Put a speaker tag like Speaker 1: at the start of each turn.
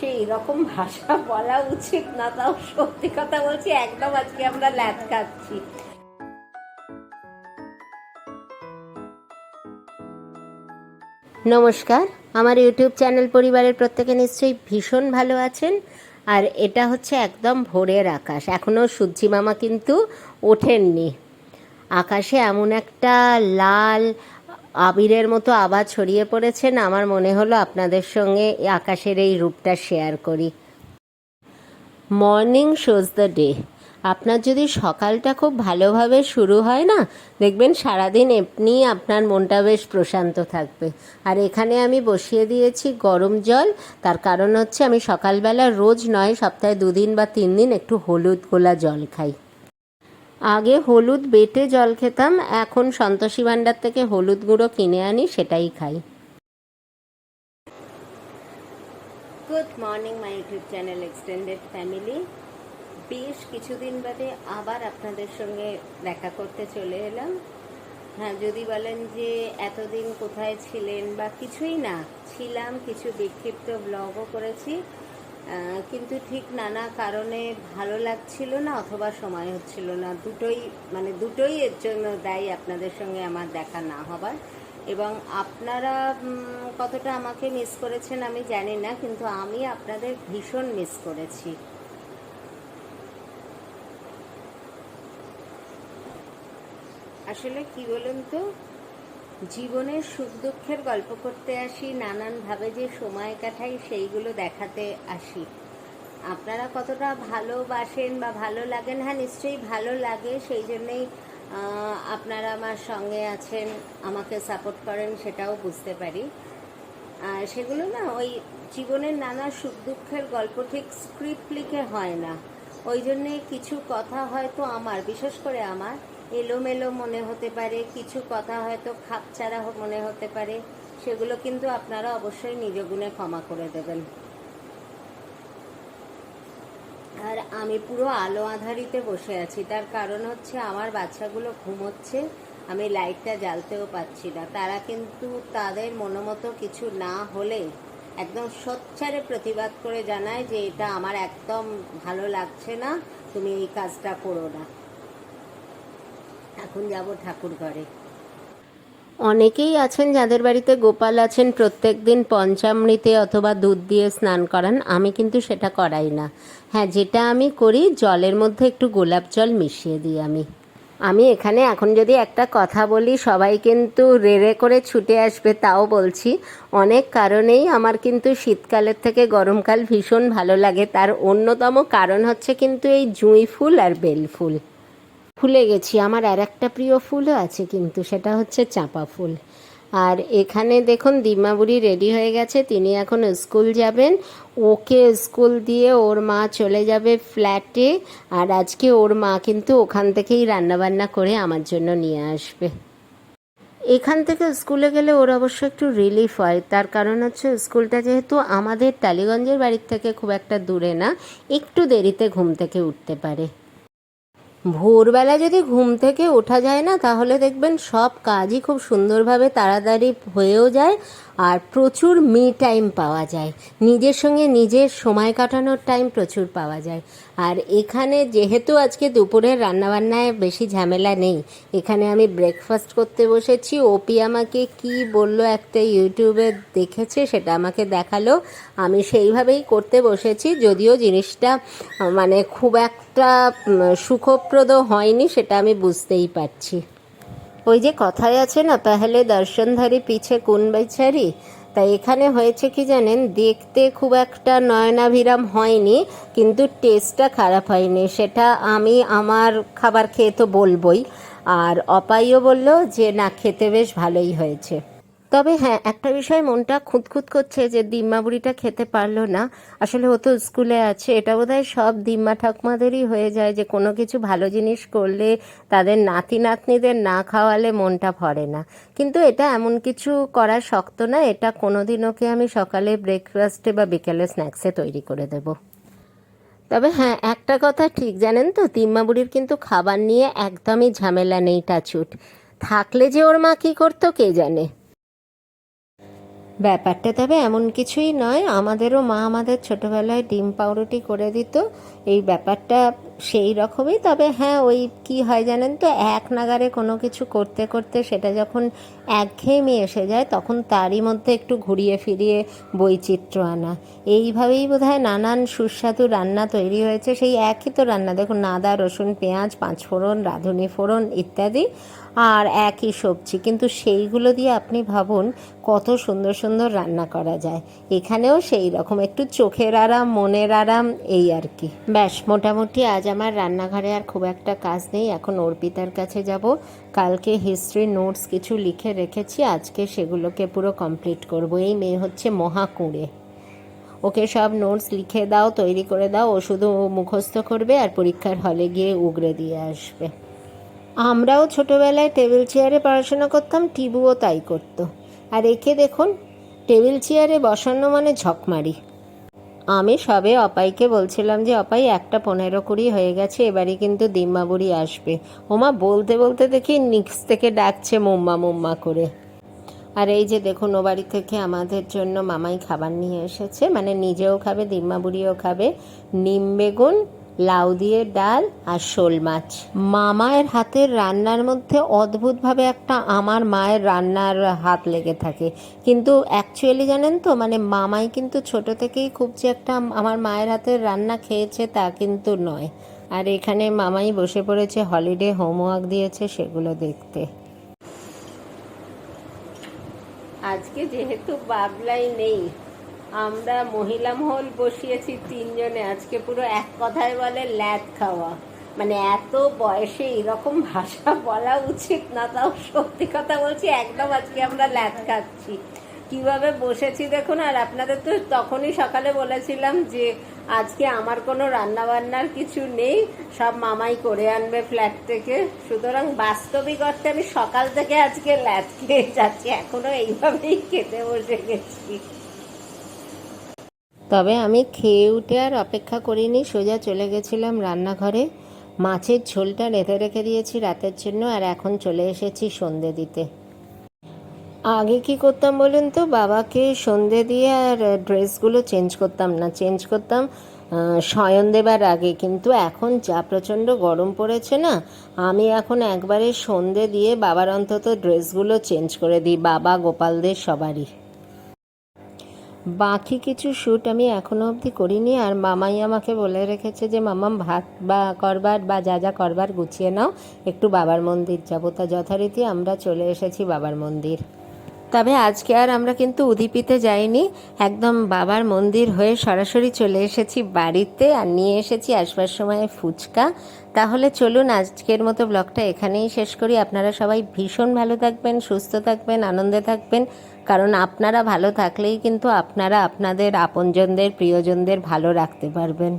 Speaker 1: সেই রকম ভাষা বলা উচিত না, তাও সত্যি কথা বলছি, একদম আজকে আমরা ল্যাদ খাচ্ছি। নমস্কার, আমার ইউটিউব চ্যানেল পরিবারের প্রত্যেকে নিশ্চয়ই ভীষণ ভালো আছেন, আর এটা হচ্ছে একদম ভোরের আকাশ এখনও সূর্যি মামা কিন্তু ওঠেননি। আকাশে এমন একটা লাল আবিরের মতো আবার ছড়িয়ে পড়েছেন। আমার মনে হলো আপনাদের সঙ্গে আকাশের এই রূপটা শেয়ার করি। Morning shows the day. আপনার যদি সকালটা খুব ভালোভাবে শুরু হয় না, দেখবেন সারাদিন এমনি আপনার মনটা বেশ প্রশান্ত থাকবে। আর এখানে আমি বসিয়ে দিয়েছি গরম জল। তার কারণ হচ্ছে আমি সকালবেলা রোজ নয়, সপ্তাহে দুদিন বা তিন দিন একটু হলুদ গোলা জল খাই। আগে হলুদ বেটে জল খেতাম, এখন সন্তোষী ভাণ্ডার থেকে হলুদ গুঁড়ো কিনে আনি, সেটাই খাই। Good morning my YouTube channel extended family বেশ কিছুদিন বাদে আবার আপনাদের সঙ্গে দেখা করতে চলে এলাম। হ্যাঁ যদি বলেন যে এতদিন কোথায় ছিলেন বা কিছুই না, ছিলাম কিছু বিক্ষিপ্ত ব্লগও করেছি। কিন্তু ঠিক নানা কারণে ভালো লাগছিল না অথবা সময় হচ্ছিল না। দুটোই মানে দুটোই এর জন্য দায়ী আপনাদের সঙ্গে আমার দেখা না হবার। এবং আপনারা কতটা আমাকে মিস করেছেন আমি জানি না, কিন্তু আমি আপনাদের ভীষণ মিস করেছি। আসলে কি বলুন তো? জীবনের সুখ দুঃখের গল্প করতে আসি, নানানভাবে যে সময় কাটাই সেইগুলো দেখাতে আসি। আপনারা কতটা ভালোবাসেন বা ভালো লাগেন? হ্যাঁ নিশ্চয়ই ভালো লাগে। সেই জন্যেই আপনারা আমার সঙ্গে আছেন, আমাকে সাপোর্ট করেন, সেটাও বুঝতে পারি। আর সেগুলো না ওই জীবনের নানা সুখ দুঃখের গল্প ঠিক স্ক্রিপ্ট লিখে হয় না। ওই জন্যে কিছু কথা হয়তো আমার, বিশেষ করে আমার এলোমেলো মনে হতে পারে, কিছু কথা হয়তো হ- মনে হতে পারে, সেগুলো কিন্তু আপনারা অবশ্যই নিজ গুণে ক্ষমা করে দেবেন। আর আমি পুরো আলো আধারিতে বসে আছি, তার কারণ হচ্ছে আমার বাচ্চাগুলো ঘুমোচ্ছে, আমি লাইটটা জ্বালতেও পাচ্ছি না। তারা কিন্তু তাদের মনোমতো কিছু না হলে একদম সোচ্চারে প্রতিবাদ করে জানায় যে এটা আমার একদম ভালো লাগছে না, তুমি এই কাজটা করো না। এখন যাব ঠাকুর ঘরে। অনেকেই আছেন যাদের বাড়িতে গোপাল আছেন প্রত্যেক দিন পঞ্চামৃতে অথবা দুধ দিয়ে স্নান করান, আমি কিন্তু সেটা করাই না। হ্যাঁ যেটা আমি করি, জলের মধ্যে একটু গোলাপ জল মিশিয়ে দিই আমি। আমি এখানে এখন যদি একটা কথা বলি, সবাই কিন্তু রেড়ে করে ছুটে আসবে তাও বলছি। অনেক কারণেই আমার কিন্তু শীতকালের থেকে গরমকাল ভীষণ ভালো লাগে। তার অন্যতম কারণ হচ্ছে কিন্তু এই জুঁই ফুল আর বেল ফুল। ভুলে গেছি। আমার আর একটা প্রিয় ফুলও আছে কিন্তু সেটা হচ্ছে চাঁপা ফুল। আর এখানে দেখুন, দিমাবুড়ি রেডি হয়ে গেছে। তিনি এখন স্কুল যাবেন। ওকে স্কুল দিয়ে ওর মা চলে যাবে ফ্ল্যাটে আর আজকে ওর মা কিন্তু ওখান থেকেই রান্নাবান্না করে আমার জন্য নিয়ে আসবে। এখান থেকে স্কুলে গেলে ওর অবশ্য একটু রিলিফ হয়। তার কারণ হচ্ছে স্কুলটা যেহেতু আমাদের টালিগঞ্জের বাড়ির থেকে খুব একটা দূরে না, একটু দেরিতে ঘুম থেকে উঠতে পারে। ভোরবেলা যদি ঘুম থেকে ওঠা যায় না, তাহলে দেখবেন সব কাজই খুব সুন্দরভাবে তাড়াতাড়ি হয়েও যায়। আর প্রচুর মি টাইম পাওয়া যায়। নিজের সঙ্গে নিজের সময় কাটানোর টাইম প্রচুর পাওয়া যায়। আর এখানে যেহেতু আজকে দুপুরের রান্নাবান্নায় বেশি ঝামেলা নেই, এখানে আমি ব্রেকফাস্ট করতে বসেছি। ওপি আমাকে কি বলল একটা ইউটিউবে দেখেছে, সেটা আমাকে দেখাল। আমি সেইভাবেই করতে বসেছি, যদিও জিনিসটা মানে খুব একটা সুখপ্রদ হয়নি, সেটা আমি বুঝতেই পারছি। ওই যে কথায় আছে না, তাহলে দর্শনধারী পিছে কোন বেচারি? তাই এখানে হয়েছে কি জানেন, দেখতে খুব একটা নয়নাভিরাম হয়নি, কিন্তু টেস্টটা খারাপ হয়নি। সেটা আমি আমার খাবার খেয়ে তো বলবই। আর অপাইও বলল যে, না, খেতে বেশ ভালোই হয়েছে। তবে হ্যাঁ একটা বিষয় মনটা খুঁতখুত করছে যে দিম্মা বুড়িটা খেতে পারল না। আসলে ও তো স্কুলে আছে, এটা বোধহয় সব দিম্মা ঠাকুমাদেরই হয়ে যায় যে কোনো কিছু ভালো জিনিস করলে তাদের নাতি নাতনিদের না খাওয়ালে মনটা ভরে না। কিন্তু এটা এমন কিছু করার শক্ত না, এটা কোনোদিন ওকে আমি সকালে ব্রেকফাস্টে বা বিকেলে স্ন্যাক্সে তৈরি করে দেবো। তবে হ্যাঁ একটা কথা ঠিক, জানেন তো? তিম্মা বুড়ির কিন্তু খাবার নিয়ে একদমই ঝামেলা নেই, টাচুট। থাকলে যে ওর মা কী করতো, কে জানে? ব্যাপারটা তবে এমন কিছুই নয়। আমাদেরও মা আমাদের ছোটোবেলায় ডিম পাউরুটি করে দিত। এই ব্যাপারটা সেই রকমই। তবে হ্যাঁ ওই কি হয় জানেন তো, এক নাগারে কোনো কিছু করতে করতে সেটা যখন একঘেয়েমি এসে যায়, তখন তারই মধ্যে একটু ঘুরিয়ে ফিরিয়ে বৈচিত্র্য আনা। এইভাবেই বোধহয় নানান সুস্বাদু রান্না তৈরি হয়েছে। সেই একই তো রান্না, দেখুন আদা, রসুন, পেঁয়াজ পাঁচফোড়ন রাঁধুনি ফোড়ন ইত্যাদি আর একই সবজি। কিন্তু সেইগুলো দিয়ে আপনি ভাবুন কত সুন্দর সুন্দর রান্না করা যায়। এখানেও সেই রকম, একটু চোখের আরাম, মনের আরাম, এই আর কি। ব্যাস, মোটামুটি আজ আমার রান্নাঘরে আর খুব একটা কাজ নেই। এখন অর্পিতার কাছে যাব। কালকে হিস্ট্রি নোটস কিছু লিখে রেখেছি। আজকে সেগুলোকে পুরো কমপ্লিট করব। এই মেয়ে হচ্ছে মহাকুঁড়ে। ওকে সব নোটস লিখে দাও, তৈরি করে দাও। ও শুধু মুখস্থ করবে আর পরীক্ষার হলে গিয়ে উগরে দিয়ে আসবে। আমরাও ছোটোবেলায় টেবিল চেয়ারে পড়াশোনা করতাম, টিবুও তাই করতো। আর একে দেখুন টেবিল চেয়ারে বসানো মানে ঝকমারি। আমি সবে অপাইকে বলছিলাম যে, অপাই, একটা পনেরো কুড়ি হয়ে গেছে এবারে কিন্তু দিম্মা বুড়ি আসবে। ওমা বলতে বলতে দেখি নিক্স থেকে ডাকছে মুম্মা মুম্মা করে। আর এই যে দেখুন, ও বাড়ি থেকে আমাদের জন্য মামাই খাবার নিয়ে এসেছে। মানে নিজেও খাবে, দিম্মা বুড়িও খাবে। নিম বেগুন লাউ দিয়ে ডাল আর শোল মাছ। মামায়ের হাতের রান্নার মধ্যে অদ্ভুতভাবে একটা আমার মায়ের রান্নার হাত লেগে থাকে। কিন্তু অ্যাকচুয়ালি জানেন তো মানে মামাই কিন্তু ছোট থেকেই খুব যে একটা আমার মায়ের হাতের রান্না খেয়েছে তা কিন্তু নয়। আর এখানে মামাই বসে পড়েছে হলিডে হোমওয়ার্ক দিয়েছে সেগুলো দেখতে। আজকে যেহেতু বাবলাই নেই আমরা মহিলা মহল বসিয়েছি তিনজনে। আজকে পুরো এক কথায় বলে ল্যাদ খাওয়া। মানে এত বয়সে এরকম ভাষা বলা উচিত না, তাও সত্যি কথা বলছি, একদম আজকে আমরা ল্যাদ খাচ্ছি। কীভাবে বসেছি দেখুন, আর আপনাদের তো তখনই সকালে বলেছিলাম যে আজকে আমার কোনো রান্না বান্নার কিছু নেই, সব মামাই করে আনবে ফ্ল্যাট থেকে। সুতরাং বাস্তবিক অর্থে আমি সকাল থেকে আজকে ল্যাদ খেয়ে যাচ্ছি, এখনও এইভাবেই খেতে বসে গেছি। তবে আমি খেয়ে উঠে আর অপেক্ষা করিনি, সোজা চলে গেছিলাম রান্নাঘরে। মাছের ঝোলটা রেঁধে রেখে দিয়েছি রাতের জন্য আর এখন চলে এসেছি সন্ধে দিতে। আগে কি করতাম বলুন তো? বাবাকে সন্ধে দিয়ে আর ড্রেসগুলো চেঞ্জ করতাম না, চেঞ্জ করতাম শয়ন দেবার আগে। কিন্তু এখন যা প্রচণ্ড গরম পড়েছে না, আমি এখন একবারে সন্ধে দিয়ে বাবার অন্তত ড্রেসগুলো চেঞ্জ করে দিই, বাবা গোপালদের সবারই। বাকি কিছু শ্যুট আমি এখনও অবধি করিনি। আর মামাই আমাকে বলে রেখেছে যে মামাম ভাত বা করবার বা যা যা করবার গুছিয়ে নাও। একটু বাবার মন্দির যাব। তা যথারীতি আমরা চলে এসেছি বাবার মন্দির। তবে আজকে আর আমরা কিন্তু উদিপিতে যাইনি। একদম বাবার মন্দির হয়ে সরাসরি চলে এসেছি বাড়িতে আর নিয়ে এসেছি আসবার সময় ফুচকা। তাহলে চলুন, আজকের মতো ব্লগটা এখানেই শেষ করি। আপনারা সবাই ভীষণ ভালো থাকবেন, সুস্থ থাকবেন, আনন্দে থাকবেন। কারণ আপনারা ভালো থাকলেই কিন্তু আপনারা আপনাদের আপনজনদের প্রিয়জনদের ভালো রাখতে পারবেন।